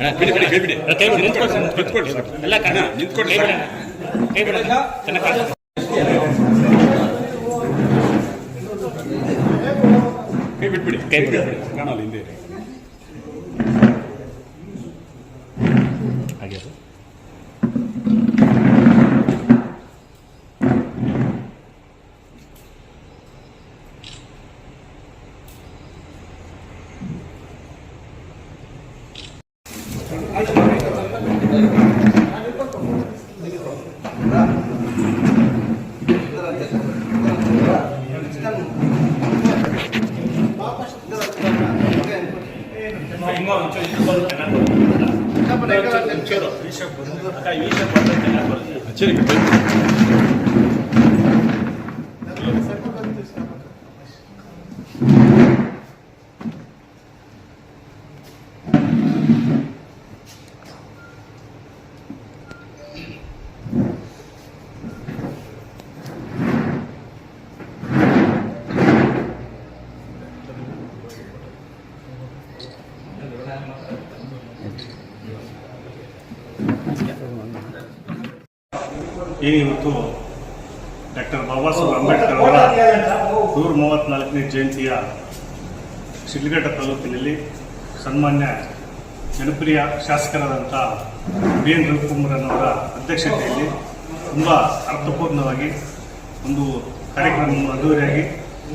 ಕೈ ಬಿಡಿ ಕೈ ಬಿಡಿ, ನಿಂತ್ಕೊಳ್ಳಿ ಸರ್. ನಿಂತ್ಕೊಳ್ಳಿ. ಎಲ್ಲ ಕಾಣ ಹಾ, ನಿಂತ್ಕೊಳ್ಳಿ ಕೈ. ಬಿಡ ಬಿಡ. ಕೈ ಬಿಟ್ಬಿಡಿ ಕೈ ಬಿಡಿ. ಕಾಣಲ್ಲ ಹಿಂದೆ ಹಾಗೆ ಚೆನ್ನಾಗಿ ಬರುತ್ತೆ. ಒಂಚೂರು ಈ shape ಬಂದ್ರೆ- ಅಕ್ಕ, ಈ shape ಬಂದ್ರೆ ಚೆನ್ನಾಗಿ ಬರುತ್ತೆ. ಸರಿ ಕೈ ಬಿಡಿ. ಏನು ಇವತ್ತು ಡಾಕ್ಟರ್ ಬಾಬಾ ಸಾಹೇಬ್ ಅಂಬೇಡ್ಕರ್ ಅವರ ನೂರ ಮೂವತ್ತ್ನಾಲ್ಕನೇ ಜಯಂತಿಯ ಶಿಡ್ಲಘಟ್ಟ ತಾಲೂಕಿನಲ್ಲಿ ಸನ್ಮಾನ್ಯ, ಜನಪ್ರಿಯ ಶಾಸಕರಾದಂಥ ಬಿ ಎನ್ ರವಿಕುಮಾರನವರ ಅಧ್ಯಕ್ಷತೆಯಲ್ಲಿ ತುಂಬ ಅರ್ಥಪೂರ್ಣವಾಗಿ ಒಂದು ಕಾರ್ಯಕ್ರಮವನ್ನು ಅದ್ದೂರಿಯಾಗಿ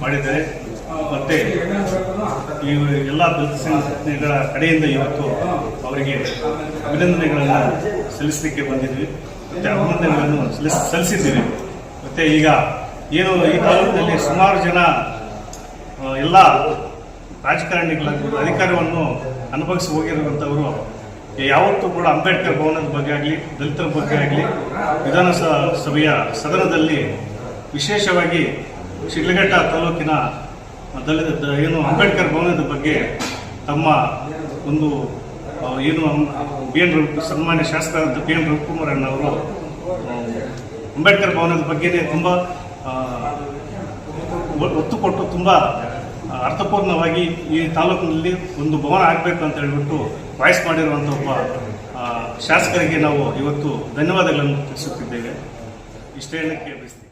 ಮಾಡಿದ್ದಾರೆ. ಮತ್ತು ಈ ಎಲ್ಲ ದಲಿತ ಸಂಘಟನೆಗಳ ಕಡೆಯಿಂದ ಇವತ್ತು ಅವರಿಗೆ ಅಭಿನಂದನೆಗಳನ್ನು ಸಲ್ಲಿಸಲಿಕ್ಕೆ ಬಂದಿದ್ವಿ. ಮತ್ತು ಅಭಿನಂದನೆಗಳನ್ನು ಸಲ್ಲಿಸ್, ಸಲ್ಲಿಸಿದ್ದೀವಿ. ಮತ್ತು ಈಗ ಏನು ಈ ತಾಲೂಕಿನಲ್ಲಿ ಸುಮಾರು ಜನ ಎಲ್ಲ ರಾಜಕಾರಣಿಗಳಾಗ್ಬೋದು ಅಧಿಕಾರವನ್ನು ಅನುಭವಿಸಿ ಹೋಗಿರುವಂಥವರು ಯಾವತ್ತೂ ಕೂಡ ಅಂಬೇಡ್ಕರ್ ಭವನದ ಬಗ್ಗೆ ಆಗಲಿ, ದಲಿತರ ಬಗ್ಗೆ ಆಗಲಿ ವಿಧಾನಸಭೆಯ ಸದನದಲ್ಲಿ ವಿಶೇಷವಾಗಿ ಶಿಡ್ಲಘಟ್ಟ ತಾಲೂಕಿನ ದಲಿತ ಏನು ಅಂಬೇಡ್ಕರ್ ಭವನದ ಬಗ್ಗೆ ತಮ್ಮ ಒಂದು ಏನು ಬಿ ಎನ್ ರವಿ ಸನ್ಮಾನ್ಯ ಶಾಸಕರಾದ ಬಿ ಎನ್ ಅವರು ಅಂಬೇಡ್ಕರ್ ಭವನದ ಬಗ್ಗೆನೇ ತುಂಬ ಒತ್ತು ಕೊಟ್ಟು ತುಂಬ ಅರ್ಥಪೂರ್ಣವಾಗಿ ಈ ತಾಲೂಕಿನಲ್ಲಿ ಒಂದು ಭವನ ಆಗಬೇಕು ಅಂತ ಹೇಳ್ಬಿಟ್ಟು ವಾಯ್ಸ್ ಮಾಡಿರುವಂಥ ಒಬ್ಬ ಶಾಸಕರಿಗೆ ನಾವು ಇವತ್ತು ಧನ್ಯವಾದಗಳನ್ನು ತಿಳಿಸುತ್ತಿದ್ದೇವೆ. ಇಷ್ಟೇ ಹೇಳಕ್ಕೆ ಬಯಸ್ತೀನಿ